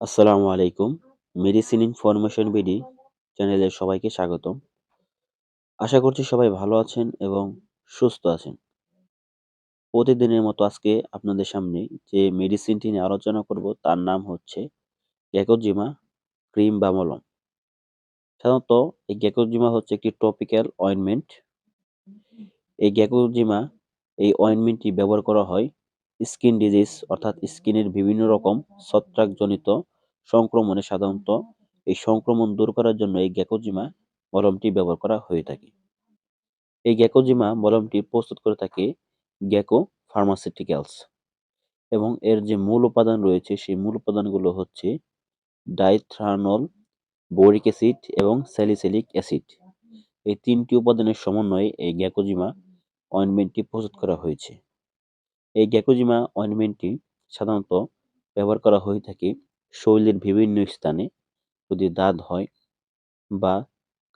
আসসালামু আলাইকুম। Medicine information BD চ্যানেলে সবাইকে স্বাগতম। আশা করছি সবাই ভালো আছেন এবং সুস্থ আছেন। প্রতিদিনের মতো আজকে আপনাদের সামনে যে মেডিসিনটি নিয়ে আলোচনা করব, তার নাম হচ্ছে গ্যাকোজিমা ক্রিম বা মলম সাধারণত এই গ্যাকোজিমা হচ্ছে একটি টপিক্যাল অয়েনমেন্ট এই গ্যাকোজিমা এই অয়েনমেন্টটি ব্যবহার করা হয় স্কিন ডিজিজ অর্থাৎ স্কিনের বিভিন্ন রকম ছত্রাকজনিত সংক্রমণে সাধারণত এই সংক্রমণ দূর করার জন্য এই গ্যাকোজিমা মলমটি ব্যবহার করা হয়ে থাকে। এই গ্যাকোজিমা মলমটি প্রস্তুত করে থাকে গ্যাকো ফার্মাসিউটিক্যালস এবং এর যে মূল উপাদান রয়েছে সেই মূল উপাদানগুলো হচ্ছে ডাইথ্রানল, বোরিক অ্যাসিড এবং স্যালিসিলিক অ্যাসিড। এই তিনটি উপাদানের সমন্বয়ে এই গ্যাকোজিমা অয়েনমেন্টটি প্রস্তুত করা হয়েছে। এই গ্যাকোজিমা অয়েনমেন্টটি সাধারণত ব্যবহার করা হয়ে থাকে শরীরের বিভিন্ন স্থানে। যদি দাঁত হয় বা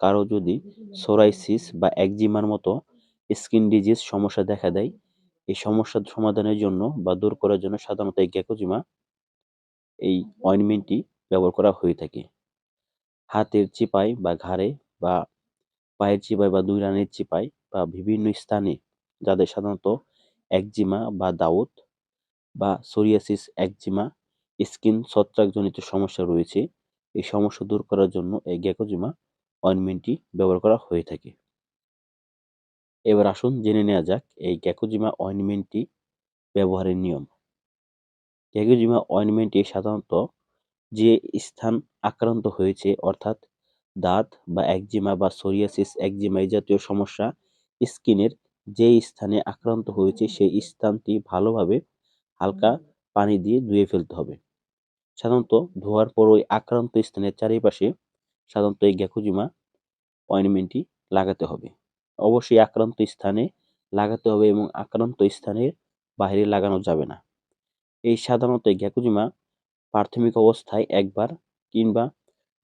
কারও যদি সোরাইসিস বা একজিমার মতো স্কিন ডিজিজ সমস্যা দেখা দেয়, এই সমস্যার সমাধানের জন্য বা দূর করার জন্য সাধারণত এই গ্যাকোজিমা এই অয়েনমেন্টটি ব্যবহার করা হয়ে থাকে। হাতের চিপায় বা ঘাড়ে বা পায়ের চিপায় বা দুই রানের চিপায় বা বিভিন্ন স্থানে যাদের সাধারণত একজিমা বা দাউদ বা সোরিয়াসিস একজিমা, স্কিন ছত্রাকজনিত সমস্যা রয়েছে। এই সমস্যা দূর করার জন্য এই গ্যাকোজিমা অয়েনমেন্টটি ব্যবহার করা হয়ে থাকে। এবার আসুন জেনে নেওয়া যাক এই গ্যাকোজিমা অয়েনমেন্টটি ব্যবহারের নিয়ম। গ্যাকোজিমা অয়েনমেন্টটি সাধারণত যে স্থান আক্রান্ত হয়েছে, অর্থাৎ দাঁত বা একজিমা বা সোরিয়াসিস একজিমা এই জাতীয় সমস্যা স্কিনের যে স্থানে আক্রান্ত হয়েছে সেই স্থানটি ভালোভাবে হালকা পানি দিয়ে ধুয়ে ফেলতে হবে। সাধারণত ধোয়ার পর ওই আক্রান্ত স্থানের চারিপাশে সাধারণত এই গ্যাকোজিমা অয়েনমেন্টটি লাগাতে হবে। অবশ্যই আক্রান্ত স্থানে লাগাতে হবে এবং আক্রান্ত স্থানের বাইরে লাগানো যাবে না। এই সাধারণত গ্যাকোজিমা প্রাথমিক অবস্থায় একবার কিংবা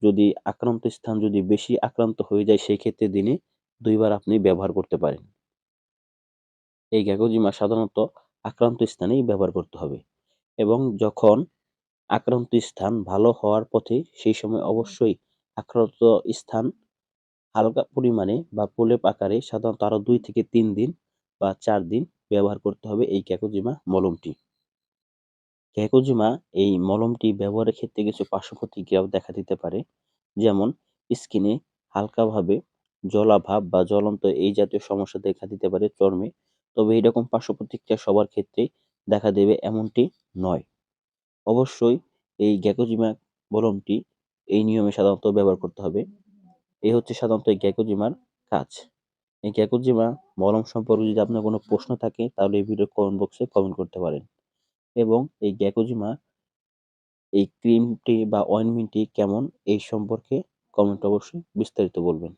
যদি আক্রান্ত স্থান যদি বেশি আক্রান্ত হয়ে যায় সেই ক্ষেত্রে দিনে দুইবার আপনি ব্যবহার করতে পারেন। এই গ্যাকোজিমা সাধারণত আক্রান্ত স্থানেই ব্যবহার করতে হবে এবং যখন আক্রান্ত স্থান ভালো হওয়ার পথে সেই সময় অবশ্যই আক্রান্ত স্থান হালকা পরিমাণে বা প্রলেপ আকারে সাধারণত আরও দুই থেকে তিন দিন বা চার দিন ব্যবহার করতে হবে এই ক্যাকোজিমা মলমটি। ক্যাকোজিমা এই মলমটি ব্যবহারের ক্ষেত্রে কিছু পার্শ্ব প্রতিক্রিয়াও দেখা দিতে পারে, যেমন স্কিনে হালকাভাবে জলাভাব বা জ্বলন্ত এই জাতীয় সমস্যা দেখা দিতে পারে, চর্মে তবে এরকম পার্শ্ব প্রতিক্রিয়া সবার ক্ষেত্রে দেখা দেবে এমনটি নয়। অবশ্যই এই গ্যাকোজিমা মলমটি এই নিয়মে সাধারণত ব্যবহার করতে হবে। এই হচ্ছে সাধারণত এই গ্যাকোজিমার কাজ। এই গ্যাকোজিমা মলম সম্পর্কে যদি আপনার কোনো প্রশ্ন থাকে তাহলে এই ভিডিও কমেন্ট বক্সে কমেন্ট করতে পারেন। এবং এই গ্যাকোজিমা এই ক্রিমটি বা অয়েনমেন্টটি কেমন এই সম্পর্কে কমেন্ট অবশ্যই বিস্তারিত বলবেন।